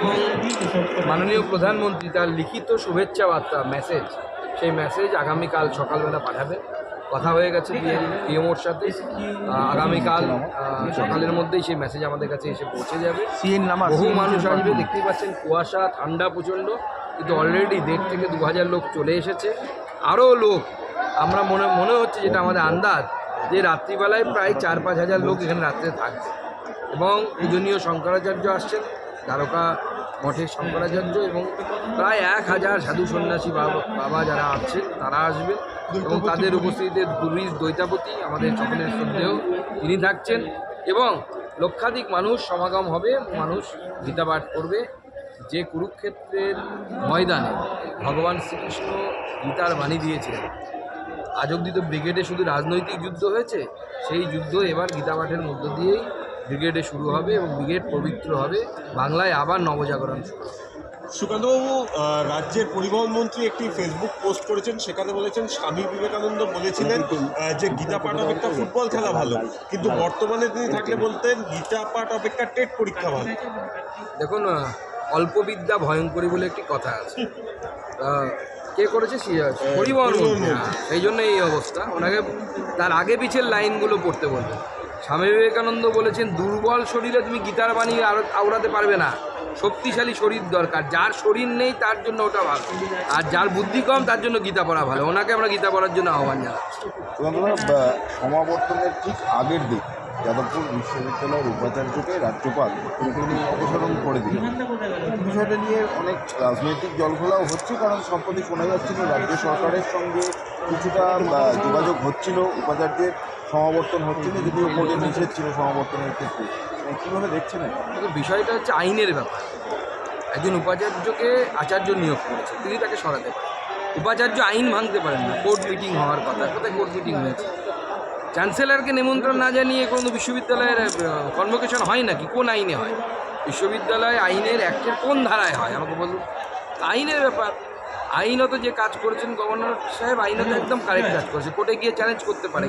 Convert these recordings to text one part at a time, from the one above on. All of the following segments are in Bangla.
এবং মাননীয় প্রধানমন্ত্রী তার লিখিত শুভেচ্ছা বার্তা মেসেজ সেই মেসেজ আগামীকাল সকালবেলা পাঠাবে। কথা হয়ে গেছে পিএমওর সাথে। আগামীকাল সকালের মধ্যেই সেই মেসেজ আমাদের কাছে এসে পৌঁছে যাবে। সিএন নামা বহু মানুষ আসবে দেখতেই পাচ্ছেন কুয়াশা ঠান্ডা প্রচণ্ড। কিন্তু অলরেডি দেড় থেকে দু হাজার লোক চলে এসেছে। আরও লোক আমরা মনে মনে হচ্ছে যেটা আমাদের আন্দাজ যে রাত্রিবেলায় প্রায় চার পাঁচ হাজার লোক এখানে রাত্রে থাকবে। এবং পূজনীয় শঙ্করাচার্য আসছেন। দ্বারকা মঠের শঙ্করাচার্য এবং প্রায় এক হাজার সাধু সন্ন্যাসী বাবা যারা আছেন, তারা আসবেন এবং তাদের উপস্থিতিতে দুর্বিশ দৈতাপতি আমাদের সকলের শ্রদ্ধেয় তিনি থাকছেন এবং লক্ষাধিক মানুষ সমাগম হবে, মানুষ গীতাপাঠ করবে যে কুরুক্ষেত্রের ময়দানে। ভগবান শ্রীকৃষ্ণ গীতার বাণী দিয়েছিলেন। আজ অব্দি তো ব্রিগেডে শুধু রাজনৈতিক যুদ্ধ হয়েছে, সেই যুদ্ধ এবার গীতাপাঠের মধ্য দিয়েই ব্রিগেডে শুরু হবে এবং ব্রিগেড পবিত্র হবে। বাংলায় আবার নবজাগরণ শুরু সুকান্তবাবু রাজ্যের পরিবহন মন্ত্রী একটি ফেসবুক পোস্ট করেছেন সেখানে বলেছেন স্বামী বিবেকানন্দ বলেছিলেন যে গীতা পাঠ অপেক্ষা ফুটবল খেলা ভালো। কিন্তু বর্তমানে তিনি থাকলে বলতেন গীতা পাঠ অপেক্ষা টেট পরীক্ষা ভালো। দেখুন অল্প বিদ্যা ভয়ঙ্করী বলে একটি কথা আছে। কে করেছে? পরিবহন মন্ত্রী। হ্যাঁ, সেই জন্য এই অবস্থা। ওনাকে তার আগে পিছের লাইনগুলো পড়তে বলবেন। স্বামী বিবেকানন্দ বলেছেন, দুর্বল শরীরে তুমি গীতার বাণী আওড়াতে পারবে না। শক্তিশালী শরীর দরকার। যার শরীর নেই, তার জন্য ওটা ভালো। আর যার বুদ্ধি কম, তার জন্য গীতা পড়া ভালো। ওনাকে আমরা গীতা পড়ার জন্য আহ্বান জানাচ্ছি। সমাবর্তনের ঠিক আগের দিন যাদবপুর বিশ্ববিদ্যালয়ের উপাচার্যকে রাজ্যপাল তিনি অপসারণ করে দিলেন। বিষয়টা নিয়ে অনেক রাজনৈতিক জলঘোলাও হচ্ছে, কারণ সম্প্রতি শোনা যাচ্ছিল রাজ্য সরকারের সঙ্গে কিছুটা যোগাযোগ হচ্ছিল, উপাচার্যের সমাবর্তন হচ্ছিল যদিও কোর্টে নিষেধ ছিল সমাবর্তনের ক্ষেত্রে। মানে কীভাবে দেখছেন? বিষয়টা হচ্ছে আইনের ব্যাপার। একজন উপাচার্যকে আচার্য নিয়োগ করেছে, তিনি তাকে সরাতে পারেন। উপাচার্য আইন ভাঙতে পারেন না, কোর্ট মিটিং হওয়ার কথা, কোথায় কোর্ট মিটিং হয়েছে? চ্যান্সেলরকে নিমন্ত্রণ না জানিয়ে কোনো বিশ্ববিদ্যালয়ের কনভোকেশন হয় নাকি? কোন আইনে হয়? বিশ্ববিদ্যালয় আইনের অ্যাক্টের কোন ধারায় হয়? আমাকে বলুন। আইনের ব্যাপার। আইনত যে কাজ করেছেন গভর্নর সাহেব আইনত একদম কারেক্ট কাজ করেছে। কোর্টে গিয়ে চ্যালেঞ্জ করতে পারে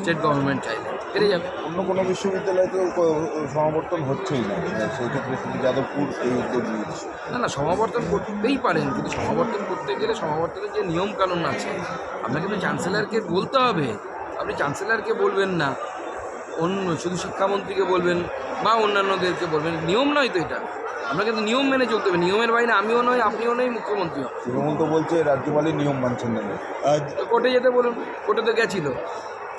স্টেট গভর্নমেন্ট চাইলে। হেরে যাবে। অন্য কোনো বিশ্ববিদ্যালয়তেও তো সমাবর্তন হচ্ছেই না। সেই ক্ষেত্রে শুধু যাদবপুর এই উদ্যোগ নিয়েছে। না না সমাবর্তন করতেই পারেন কিন্তু সমাবর্তন করতে গেলে সমাবর্তনের যে নিয়ম কানুন আছে আপনাকে তো চ্যান্সেলরকে বলতে হবে। আপনি চ্যান্সেলারকে বলবেন না অন্য শুধু শিক্ষামন্ত্রীকে বলবেন বা অন্যান্যদেরকে বলবেন নিয়ম নয় তো এটা। আপনাকে তো নিয়ম মেনে চলতে হবে নিয়মের বাইরে আমিও নই আপনিও নই মুখ্যমন্ত্রীও নয়। তৃণমূল তো বলছে রাজ্যপালের নিয়ম মানছেন না। কোর্টে যেতে বলুন কোর্টে তো গেছিল।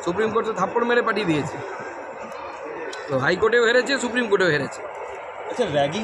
সুপ্রিম কোর্ট তো থাপ্পড় মেরে পাঠিয়ে দিয়েছে। তো হাইকোর্টেও হেরেছে সুপ্রিম কোর্টেও হেরেছে। আচ্ছা র্যাগিং